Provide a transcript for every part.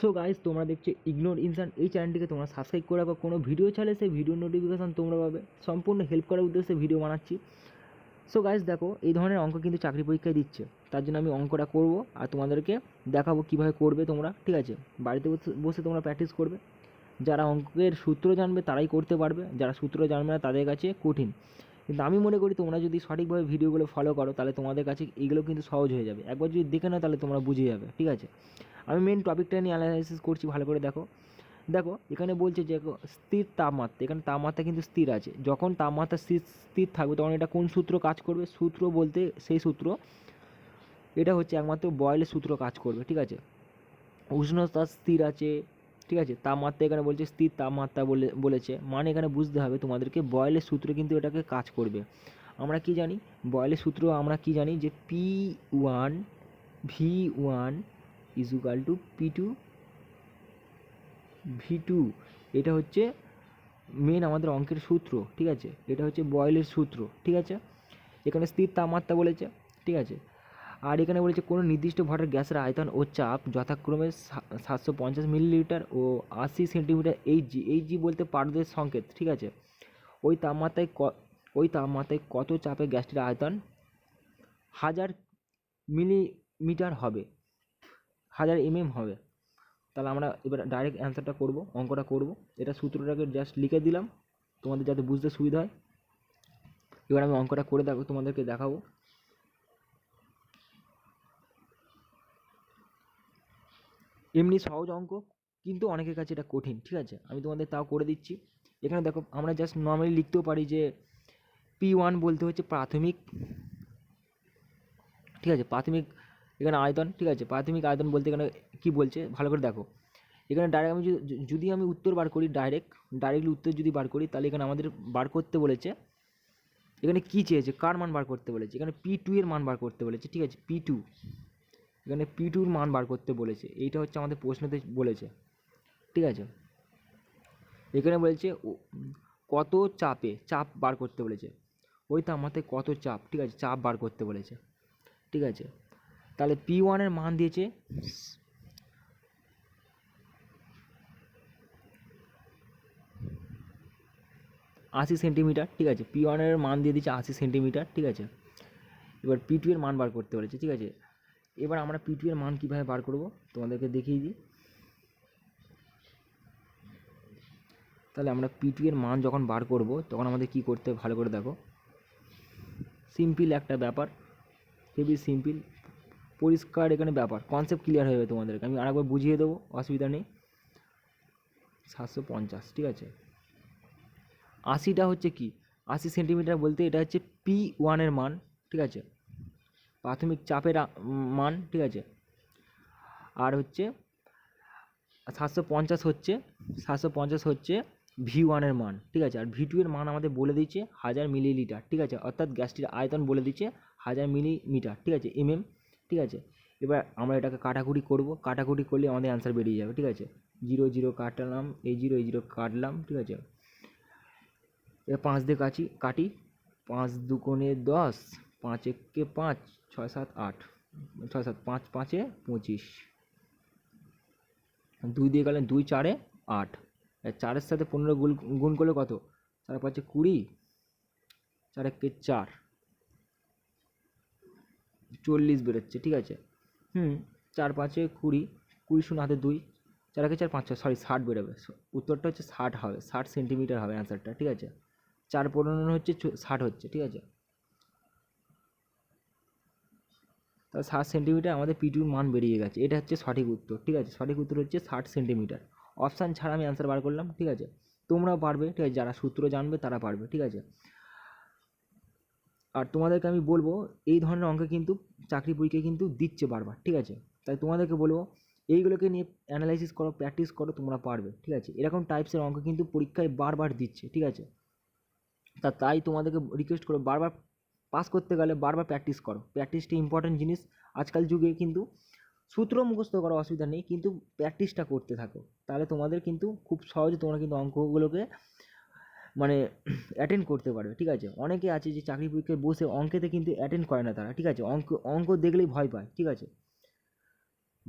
So guys তোমরা দেখছ ignore ইনসান এই চ্যানেলটিকে তোমরা সাবস্ক্রাইব করে রাখো। কোনো ভিডিও ছাড়লে সেই ভিডিও নোটিফিকেশান তোমরা পাবে। সম্পূর্ণ হেল্প করার উদ্দেশ্যে ভিডিও বানাচ্ছি। সো গাইস দেখো, এই ধরনের অঙ্ক কিন্তু চাকরি পরীক্ষায় দিচ্ছে। তার জন্য আমি অঙ্কটা করব আর তোমাদেরকে দেখাবো কীভাবে করবে তোমরা, ঠিক আছে? বাড়িতে বসে তোমরা প্র্যাকটিস করবে। যারা অঙ্কের সূত্র জানবে, তারাই করতে পারবে। যারা সূত্র জানবে না, তাদের কাছে কঠিন। কিন্তু আমি মনে করি তোমরা যদি সঠিকভাবে ভিডিওগুলো ফলো করো, তাহলে তোমাদের কাছে এগুলো কিন্তু সহজ হয়ে যাবে। একবার যদি দেখে নাও, তাহলে তোমরা বুঝে যাবে, ঠিক আছে? আমি মেন টপিকটা নিয়ে অ্যানালাইসিস করছি, ভালো করে দেখো। দেখো, এখানে বলছে যে স্থির তাপমাত্রা, এখানে তাপমাত্রা কিন্তু স্থির আছে। যখন তাপমাত্রা স্থির স্থির থাকবে, তখন এটা কোন সূত্র কাজ করবে? সূত্র বলতে সেই সূত্র, এটা হচ্ছে একমাত্র বয়েলের সূত্র কাজ করবে, ঠিক আছে? উষ্ণতা স্থির আছে, ঠিক আছে? তাপমাত্রা এখানে বলছে স্থির তাপমাত্রা বলে, বলেছে। মানে এখানে বুঝতে হবে তোমাদেরকে বয়েলের সূত্র কিন্তু এটাকে কাজ করবে। আমরা কি জানি? বয়েলের সূত্র আমরা কি জানি? যে P one V one equal to P two V two এটা হচ্ছে মেন আমাদের অঙ্কের সূত্র, ঠিক আছে? এটা হচ্ছে বয়েলের সূত্র, ঠিক আছে? এখানে স্থির তাপমাত্রা বলেছে, ঠিক আছে? আর এখানে বলেছে কোনো নির্দিষ্ট ভরের গ্যাসের আয়তন ও চাপ যথাক্রমে সাতশো পঞ্চাশ মিলিলিটার ও আশি সেন্টিমিটার এইচজি এইচজি বলতে পারদের সংকেত, ঠিক আছে? ওই তাপমাত্রায় ক, ওই তাপমাত্রায় কত চাপে গ্যাসটির আয়তন হাজার মিলিমিটার হবে হাজার এমএম হবে। তাহলে আমরা এবার ডাইরেক্ট অ্যান্সারটা করব, অঙ্কটা করব। এটা সূত্রটাকে জাস্ট লিখে দিলাম। তোমাদের যাতে বুঝতে সুবিধা হয়। এবার আমি অঙ্কটা করে দেখো, তোমাদেরকে দেখাবো। এমনি সহজ অঙ্ক, কিন্তু অনেকের কাছে এটা কঠিন, ঠিক আছে? আমি তোমাদের তাও করে দিচ্ছি। এখানে দেখো, আমরা জাস্ট নর্মালি লিখতেও পারি যে পি ওয়ান বলতে হচ্ছে প্রাথমিক, ঠিক আছে? প্রাথমিক এখানে আয়তন, ঠিক আছে? প্রাথমিক আয়তন বলতে এখানে কী বলছে? ভালো করে দেখো। এখানে ডাইরেক্ট আমি যদি আমি উত্তর বার করি ডাইরেক্ট ডাইরেক্টলি উত্তর যদি বার করি, তাহলে এখানে আমাদের বার করতে বলেছে। এখানে কী চেয়েছে? কার মান বার করতে বলেছে? এখানে পি টু এর মান বার করতে বলেছে, ঠিক আছে? পি টু এখানে পি টুর মান বার করতে বলেছে। এইটা হচ্ছে আমাদের প্রশ্নতে বলেছে, ঠিক আছে? এখানে বলেছে কত চাপে চাপ বার করতে বলেছে? ওই তো তাপমাত্রায় কত চাপ, ঠিক আছে? চাপ বার করতে বলেছে, ঠিক আছে? তাহলে পি ওয়ানের মান দিয়েছে আশি সেন্টিমিটার, ঠিক আছে? পি ওয়ানের মান দিয়ে দিচ্ছে আশি সেন্টিমিটার, ঠিক আছে? এবার পি টু এর মান বার করতে বলেছে, ঠিক আছে? এবার আমরা পি টু এর মান কীভাবে বার করব? তোমাদেরকে দেখিয়ে দিই। তাহলে আমরা পি টু এর মান যখন বার করব, তখন আমাদের কি করতে হবে? ভালো করে দেখো। সিম্পল একটা ব্যাপার। হেভি সিম্পল পরিষ্কার এখানে ব্যাপার কনসেপ্ট ক্লিয়ার হয়ে যাবে তোমাদেরকে। আমি আরেকবার বুঝিয়ে দেবো, অসুবিধা নেই। সাতশো পঞ্চাশ, ঠিক আছে? আশিটা হচ্ছে কি? আশি সেন্টিমিটার বলতে এটা হচ্ছে পি ওয়ানের মান, ঠিক আছে? প্রাথমিক চাপের মান, ঠিক আছে? আর হচ্ছে সাতশো পঞ্চাশ হচ্ছে, সাতশো পঞ্চাশ হচ্ছে ভি ওয়ানের মান, ঠিক আছে? আর ভি টু এর মান আমাদের বলে দিচ্ছে হাজার মিলিলিটার, ঠিক আছে? অর্থাৎ গ্যাসটির আয়তন বলে দিচ্ছে হাজার মিলিমিটার, ঠিক আছে? এমএম ঠিক আছে? এবার আমরা এটাকে কাটাকুটি করব। কাটাকুটি করলে আমাদের অ্যান্সার বেরিয়ে যাবে, ঠিক আছে? জিরো জিরো কাটালাম, এই জিরো এই জিরো কাটলাম, ঠিক আছে? এবার পাঁচ দিয়ে কাছি কাটি, পাঁচ দুকোণে দশ, পাঁচ একে পাঁচ, ছয় সাত আট, ছয় সাত পাঁচ, পাঁচে পঁচিশ। দুই দিয়ে গেলেন দুই, চারে আট। চারের সাথে পনেরো গুণ গুণ করলে কত? চার পাঁচে কুড়ি, চার একে চার। চল্লিশ বেরোচ্ছে, ঠিক আছে? হুম, চার পাঁচে কুড়ি কুড়ি শূন্য হাতে দুই, চার একে চার পাঁচ ছয় সরি ষাট বেরোবে। উত্তরটা হচ্ছে ষাট হবে, ষাট সেন্টিমিটার হবে অ্যান্সারটা ঠিক আছে? চার পনেরো হচ্ছে চ- ষাট হচ্ছে, ঠিক আছে? তাহলে ষাট সেন্টিমিটার আমাদের পিটুর মান বেরিয়ে গেছে, এটা হচ্ছে সঠিক উত্তর, ঠিক আছে? সঠিক উত্তর হচ্ছে ষাট সেন্টিমিটার অপশান ছাড়া আমি অ্যান্সার বার করলাম, ঠিক আছে? তোমরাও পারবে, ঠিক আছে? যারা সূত্র জানবে তারা পারবে, ঠিক আছে? আর তোমাদেরকে আমি বলব, এই ধরনের অঙ্ক কিন্তু চাকরি পরীক্ষায় কিন্তু দিচ্ছে বারবার, ঠিক আছে? তাই তোমাদেরকে বলব, এইগুলোকে নিয়ে অ্যানালাইসিস করো প্র্যাকটিস করো, তোমরা পারবে, ঠিক আছে? এরকম টাইপসের অঙ্ক কিন্তু পরীক্ষায় বারবার দিচ্ছে, ঠিক আছে? তা তাই তোমাদেরকে রিকোয়েস্ট করো বারবার পাস করতে গেলে বারবার প্র্যাকটিস করো। প্র্যাকটিসটা ইম্পর্ট্যান্ট জিনিস, আজকাল যুগে কিন্তু সূত্র মুখস্থ করা অসুবিধা নেই, কিন্তু প্র্যাকটিসটা করতে থাকো। তাহলে তোমাদের কিন্তু খুব সহজে তোমরা কিন্তু অঙ্কগুলোকে মানে অ্যাটেন্ড করতে পারবে, ঠিক আছে? অনেকে আছে যে চাকরি পরীক্ষায় বসে অঙ্কেতে কিন্তু অ্যাটেন্ড করে না তারা, ঠিক আছে? অঙ্ক অঙ্ক দেখলেই ভয় পায়, ঠিক আছে?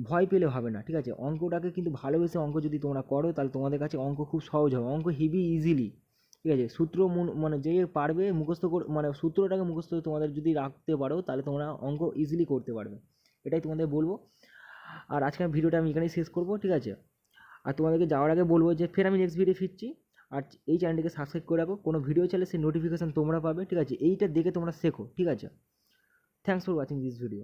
ভয় পেলে হবে না, ঠিক আছে? অঙ্কটাকে কিন্তু ভালোবেসে অঙ্ক যদি তোমরা করো, তাহলে তোমাদের কাছে অঙ্ক খুব সহজ হবে। অঙ্ক হেভি ইজিলি ঠিক আছে? সূত্র মন- যে পারবে মুখস্থ মানে সূত্রটাকে মুখস্থ তোমাদের যদি রাখতে পারো, তাহলে তোমরা অঙ্ক ইজিলি করতে পারবে। এটাই তোমাদের বলব। আর আজকের ভিডিওটা আমি এখানেই শেষ করব, ঠিক আছে? আর তোমাদেরকে যাওয়ার আগে বলব যে, ফের আমি নেক্সট ভিডিও ফিরছি। আর এই চ্যানেলটিকে সাবস্ক্রাইব করে রাখো। কোনো ভিডিও চাইলে সেই নোটিফিকেশান তোমরা পাবে, ঠিক আছে? এইটা দেখে তোমরা শেখো, ঠিক আছে? Thanks for watching this video